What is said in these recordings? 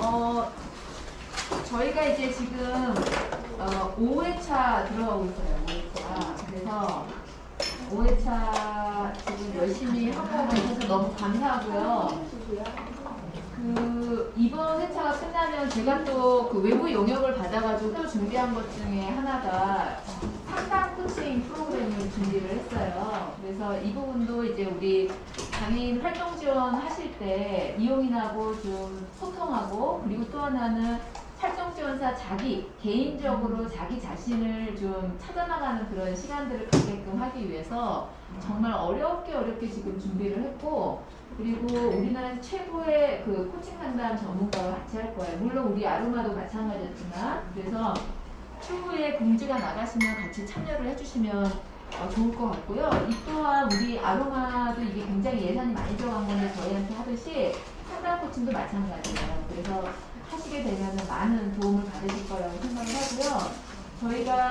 어, 저희가 이제 지금 어, 5회차 들어가고 있어요. 5회차. 그래서 5회차 지금 열심히 하고 계셔서 너무 감사하고요. 그 이번 회차가 끝나면 제가 또 그 외부 용역을 받아가지고 또 준비한 것 중에 하나가 상담 코칭 프로그램을 준비를 했어요. 그래서 이 부분도 이제 우리 장애인 활동 지원 하실 때 이용인하고 좀 소통하고 그리고 또 하나는 활동 지원사 자기 개인적으로 자기 자신을 좀 찾아나가는 그런 시간들을 갖게끔 하기 위해서 정말 어렵게 어렵게 지금 준비를 했고 그리고 우리나라에서 최고의 그 코칭 상담 전문가와 같이 할 거예요. 물론 우리 아로마도 마찬가지였지만 그래서 추후에 공지가 나가시면 같이 참여를 해주시면 어, 좋을 것 같고요. 이 또한 우리 아로마도 이게 굉장히 예산이 많이 들어간 건데 저희한테 하듯이 상담 코칭도 마찬가지예요. 그래서 하시게 되면 많은 도움을 받으실 거라고 생각을 하고요. 저희가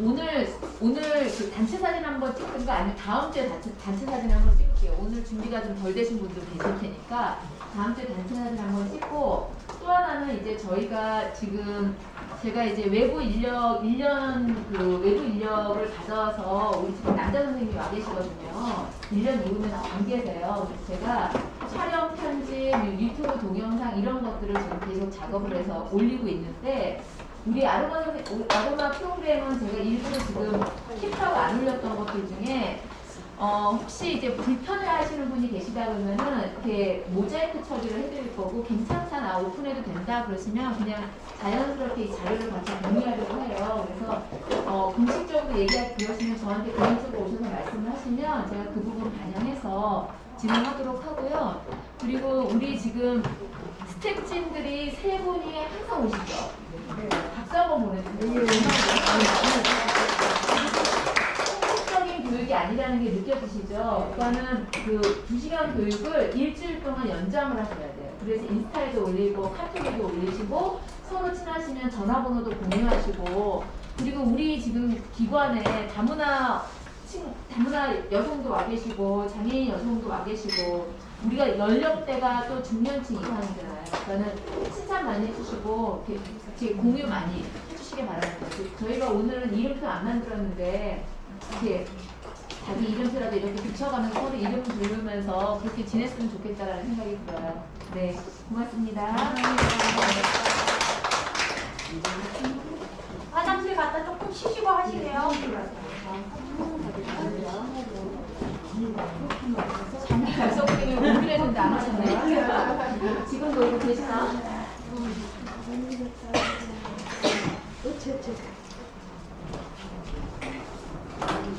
오늘 오늘 그 단체 사진 한번 찍든가 아니면 다음 주에 단체, 단체 사진 한번 찍을게요. 오늘 준비가 좀 덜 되신 분들 계실 테니까 다음 주에 단체 사진 한번 찍고 또 하나는 이제 저희가 지금 제가 이제 외부 인력 1년 그 외부 인력을 받아서 우리 지금 남자 선생님이 와 계시거든요. 1년 이후면 안 계세요. 제가 촬영, 편집, 유튜브 동영상 이런 것들을 지금 계속 작업을 해서 올리고 있는데 우리 아로마 아로마 프로그램은 제가 일부러 지금 킵하고 안 올렸던 것들 중에 어, 혹시 이제 불편해 하시는 분이 계시다 그러면은 이렇게 모자이크 처리를 해드릴 거고 괜찮다 나 오픈해도 된다 그러시면 그냥 자연스럽게 이 자료를 같이 공유하려고 해요. 그래서 어, 공식적으로 얘기할 그러시면 저한테 개인적으로 오셔서 말씀을 하시면 제가 그 부분 반영해서 진행하도록 하고요. 그리고 우리 지금 스태프진들이 세 분이 항상 오시죠. 박수 한번 보내주세요. 교육이 아니라는 게 느껴지시죠? 그거는 그 2시간 교육을 일주일 동안 연장을 하셔야 돼요. 그래서 인스타에도 올리고 카톡에도 올리시고 서로 친하시면 전화번호도 공유하시고 그리고 우리 지금 기관에 다문화 친, 다문화 여성도 와 계시고 장애인 여성도 와 계시고 우리가 연령대가 또 중년층 이상이잖아요. 그러니까는 칭찬 많이 해주시고 이렇게 공유 많이 해주시기 바랍니다. 그- 저희가 오늘은 이름표 안 만들었는데 이렇게 자기 이름표라도 이렇게 붙여가면서 서로 이름 부르면서 그렇게 지냈으면 좋겠다라는 생각이 들어요. 네, 고맙습니다. 화장실 갔다 조금 쉬시고 하시래요. 장기 결석기를 고민했는데 안 하셨네요. 지금 놀고 계시나? 얘는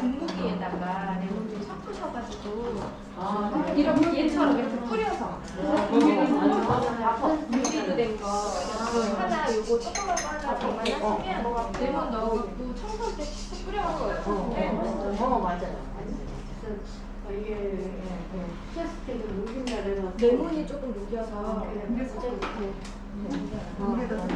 분무기에다가 레몬 좀 섞으셔가지고 아, 이런 얘처럼 이렇게 뿌려서 유리도 된거 하나 요거 조그만 거 하나 담아놨으면 레몬 넣어갖고 청소할 때 뿌려갖고 네. 어 맞아요. 이게 테스트도 우리나라에서 레몬이 조금 녹여서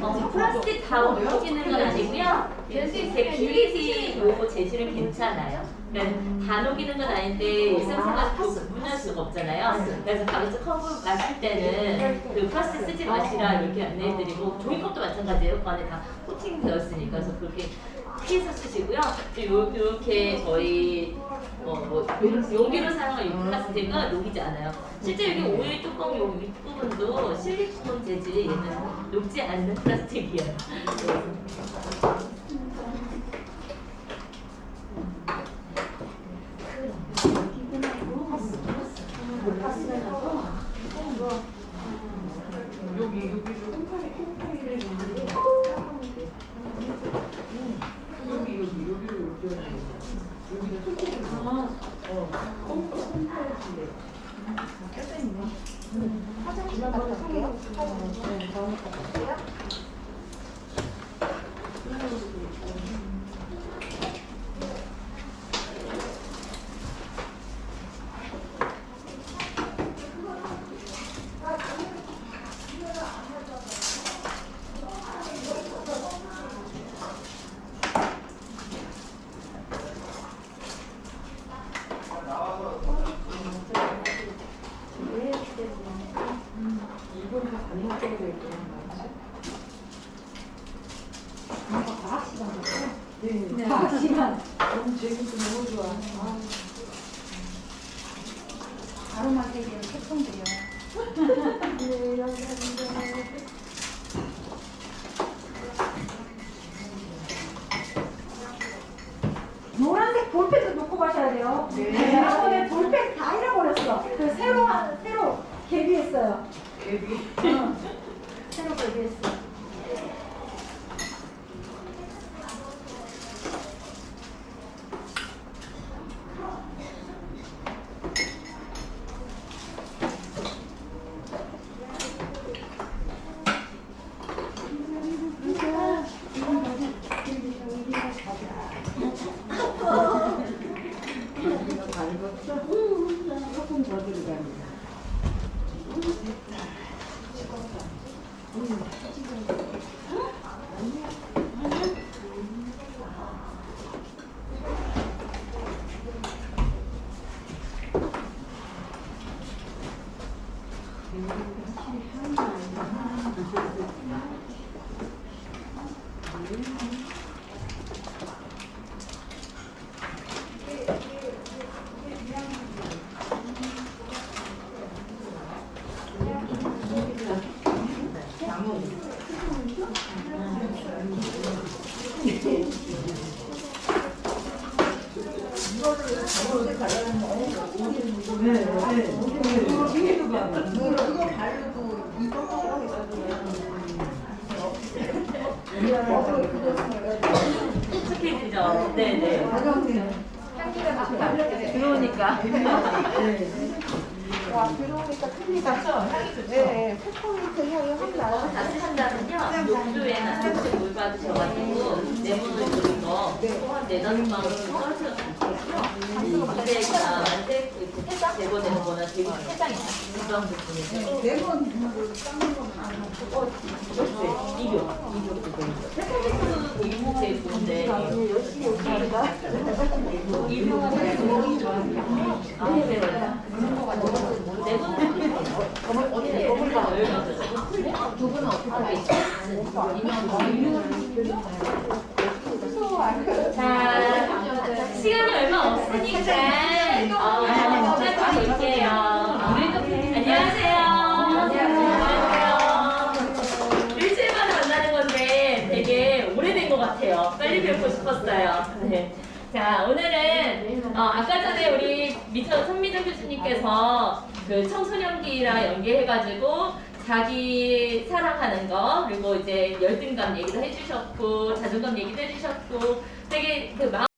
어, 플라스틱 다 녹이는 건 아니고요. 제 뷰리티 요거 재질은 괜찮아요. 그러니까 다 녹이는 건 아닌데 일상생활 또 구분할 수가 없잖아요. 그래서 가볍게 컵을 마실 때는 그 플라스틱 쓰지 마시라 이렇게 안내해드리고 종이컵도 마찬가지예요. 그 안에 다 코팅 되었으니까 그래서 그렇게 피해서 쓰시고요. 이렇게 저희 어, 뭐 용기로 사용한 이 플라스틱은 녹이지 않아요. 실제 여기 오일 뚜껑 요 윗부분도 실리콘 재질이 얘는 녹지 않는 플라스틱이에요. 화장실 갔다 올게요. 네, 다음에 또 일본에서 가는 쪽으로 있구나. 뭔가 과학 시간 같아? 네. 과학 시간. 너무 재밌고 너무 좋아. 아. 바로 만들기는 태풍돼요. 노란색 볼펜도 놓고 가셔야 돼요. 네. 볼펜 다 잃어버렸어. 그 새로 개비했어요. 응. 새로 개비했어. 다 익었어? 조금 더 들어갑니다. 익숙해지죠? 네 네. 향기가 좋다. 들어오니까. 와 들어오니까 틀리다. 향이 좋죠? 네, 페퍼민트 향이 확 나요. 다시 한다면요. 욕조에는 한번 물 받으셔가지고 레몬을 들은 거 또한 네다섯 방울 떨어뜨려 주시고요. 근데 만색 이렇게 제거되는 거나 되게 세장이 이런 부분이에요. 레몬 이교, 이교 부분이죠. 페퍼민트 되게 제일 좋은데. 열심히 오시니까. 이교가 되게 아, 네. 레몬은 어떻게 얼마 두 분은 어떻게 하시죠? 인형 자, 시간이 얼마 없으니까 어, 시작 볼게요. 안녕하세요. 안녕하세요. 일주일 만에 만나는 건데 되게 오래된 것 같아요. 빨리 뵙고 싶었어요. 네. 자, 오늘은 어, 아까 전에 우리 미천 손미정 교수님께서 그 청소년기랑 연계해가지고 자기 사랑하는 거 그리고 이제 열등감 얘기도 해주셨고 자존감 얘기도 해주셨고 되게 그 마음